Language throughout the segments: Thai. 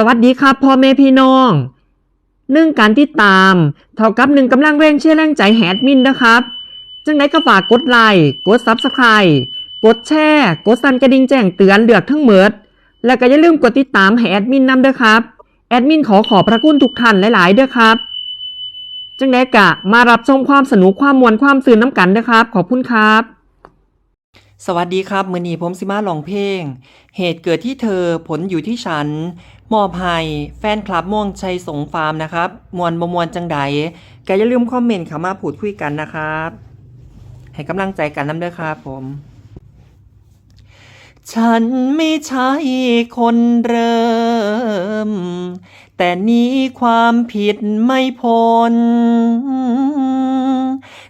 สวัสดีครับพ่อแม่พี่น้องหนึ่งการติดตาม เท่ากับหนึ่งกำลังแรงเชื่อแรงใจแฮดมินนะครับ จังไดก็ฝากกดไลค์กดซับสไคร b ์กดแชร์กดสั่นกระดิ่งแจ้งเตือนเลือกทั้งเมิดแล้วก็อย่าลืมกดติดตามให้แอดมินนำด้วยครับ แอดมินขอขอบพระคุณทุกท่านหลายๆด้วยครับ จังไดกะมารับชมความสนุกความมวลความสื่นน้ำกันนะครับ ขอบคุณครับ สวัสดีครับ มือนีผมสิมาลองเพลง เหตุเกิดที่เธอผลอยู่ที่ฉัน มอบให้แฟนคลับม่วงชัยสงฟาร์มนะครับ มวลบมวลจังใดแกอย่าลืมคอมเมนต์เข้ามาพูดคุยกันนะครับ ให้กำลังใจกันน้ำเด้อครับผม ฉันไม่ใช่คนเริ่ม แต่นี้ความผิดไม่พ้น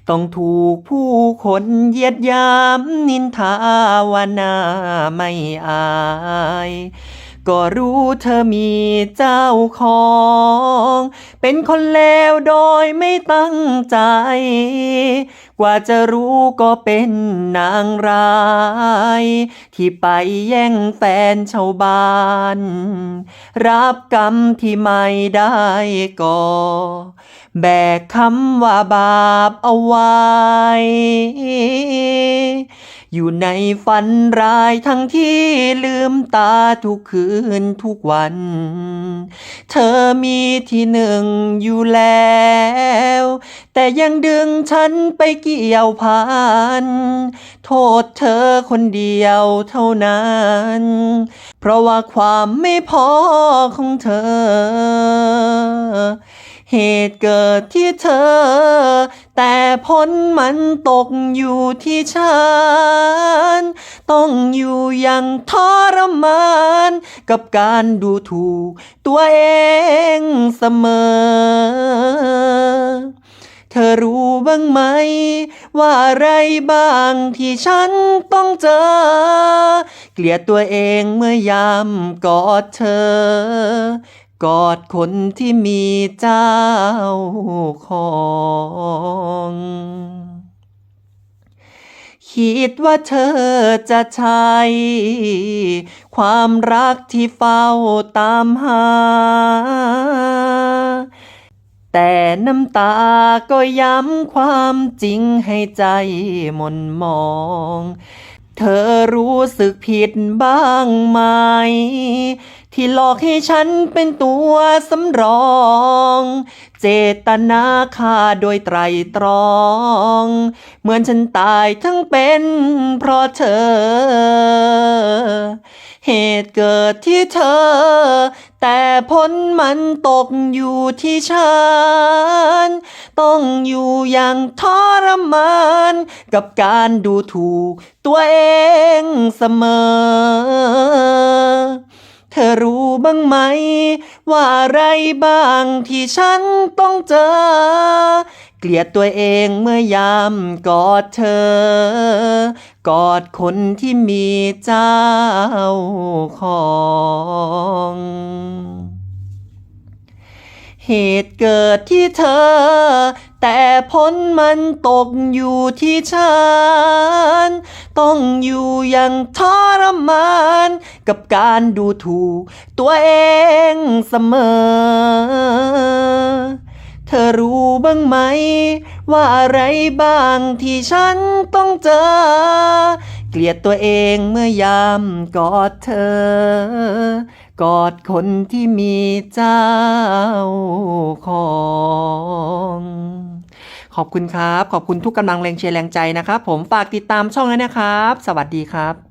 ต้องถูกผู้คนเยียดยามนินทาวานาไม่อาย ก็รู้เธอมีเจ้าของ เป็นคนเลวโดยไม่ตั้งใจ กว่าจะรู้ก็เป็นนางร้าย ที่ไปแย่งแฟนชาวบ้าน รับกรรมที่ไม่ได้ก่อ แบกคำว่าบาปเอาไว้ อยู่ในฝันร้ายทั้งที่ลืมตาทุกคืนทุกวัน เธอมีที่หนึ่งอยู่แล้ว แต่ยังดึงฉันไปเกี่ยวพัน โทษเธอคนเดียวเท่านั้น เพราะว่าความไม่พอของเธอ เหตุเกิดที่เธอ แต่ผลมันตกอยู่ที่ฉัน ต้องอยู่อย่างทรมาน กับการดูถูกตัวเองเสมอ เธอรู้บ้างไหม ว่าอะไรบ้างที่ฉันต้องเจอ เกลียดตัวเองเมื่อยามกอดเธอ กอดคนที่มีเจ้าของคิดว่าเธอจะใช่ความรักที่เฝ้าตามหา แต่น้ำตาก็ย้ำความจริงให้ใจหมนมอง เธอรู้สึกผิดบ้างไหมที่หลอกให้ฉันเป็นตัวสำรอง เจตนาฆ่าโดยไตรตรอง เหมือนฉันตายทั้งเป็นเพราะเธอ เหตุเกิดที่เธอ แต่ผลมันตกอยู่ที่ฉัน ต้องอยู่อย่างทรมาน กับการดูถูกตัวเองเสมอ ธอรู้บ้างไหม ว่าอะไรบ้างที่ฉันต้องเจอ เกลียดตัวเองเมื่อยามกอดเธอ กอดคนที่มีเจ้าของ เหตุเกิดที่เธอ แต่ผลมันตกอยู่ที่ฉัน ต้องอยู่อย่างทรมาน กับการดูถูกตัวเองเสมอ เธอรู้บ้างไหม ว่าอะไรบ้างที่ฉันต้องเจอ เกลียดตัวเองเมื่อยามกอดเธอ กอดคนที่มีเจ้าของ ขอบคุณครับ ขอบคุณทุกกำลังแรงเชียร์แรงใจนะครับ ผมฝากติดตามช่องด้วยนะครับ สวัสดีครับ